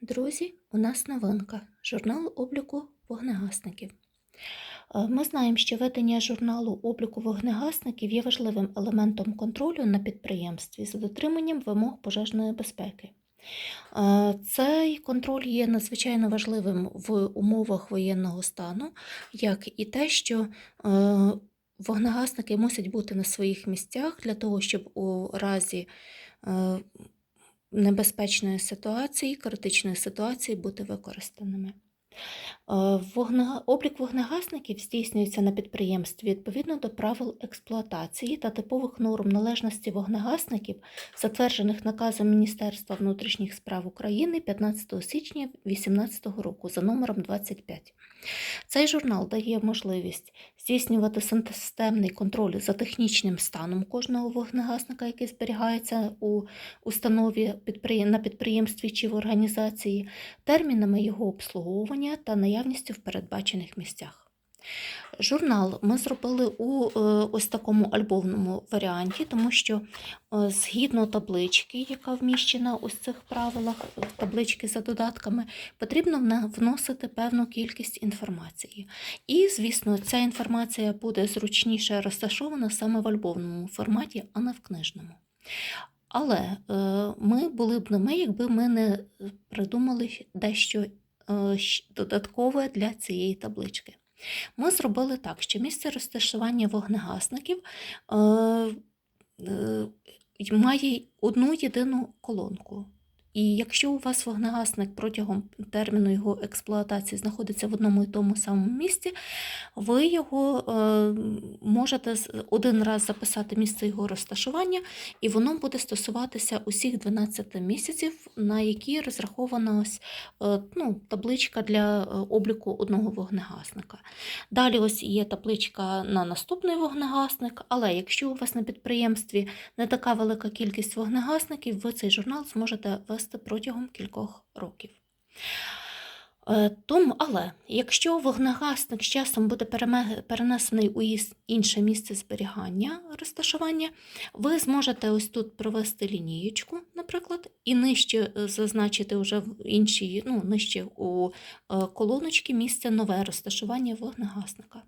Друзі, у нас новинка журнал обліку вогнегасників. Е, Ми знаємо, що ведення журналу обліку вогнегасників є важливим елементом контролю на підприємстві за дотриманням вимог пожежної безпеки. Е, Цей контроль є надзвичайно важливим в умовах воєнного стану, як і те, що е, вогнегасники мусять бути на своїх місцях для того, щоб у разі небезпечної ситуації, критичної ситуації бути використаними. Е, Облік вогнегасників здійснюється на підприємстві відповідно до правил експлуатації та типових норм належності вогнегасників, затверджених наказом Міністерства внутрішніх справ України 15 січня 2018 року за номером 25. Цей журнал дає можливість здійснювати системний контроль за технічним станом кожного вогнегасника, який зберігається у установі на підприємстві чи в організації, термінами його обслуговування та наявністю в передбачених місцях. Журнал ми зробили у е, ось такому альбомному варіанті, тому що е, згідно таблички, яка вміщена у цих правилах, таблички за додатками, потрібно вносити певну кількість інформації. І, звісно, ця інформація буде зручніше розташована саме в альбомному форматі, а не в книжному. Але е, ми були б не ми, якби ми не придумали дещо додаткове для цієї таблички. Ми зробили так, що місце розташування вогнегасників е, е, має одну єдину колонку. І якщо у вас вогнегасник протягом терміну його експлуатації знаходиться в одному і тому самому місці, ви його е, можете один раз записати місце його розташування, і воно буде стосуватися усіх 12 місяців, на які розрахована ось е, ну, табличка для е, обліку одного вогнегасника. Далі ось є табличка на наступний вогнегасник, але якщо у вас на підприємстві не така велика кількість вогнегасників, ви цей журнал зможете вести протягом кількох років. Е, Тому, але якщо вогнегасник з часом буде перенесений у інше місце зберігання розташування, ви зможете ось тут провести лінієчку, наприклад, і нижче е, зазначити вже в іншій, ну, нижче у е, колоночці місце нове розташування вогнегасника.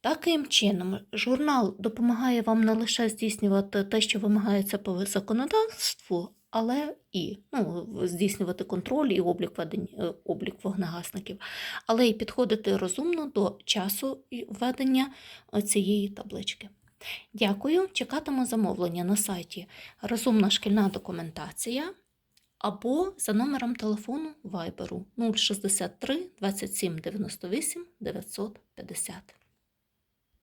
Таким чином, журнал допомагає вам не лише здійснювати те, що вимагається по законодавству, але і ну, здійснювати контроль і облік, ведень, е, облік вогнегасників, але й підходити розумно до часу і ведення е, цієї таблички. Дякую. Чекатиму замовлення на сайті Розумна шкільна документація або за номером телефону Viber 063 27 98 950.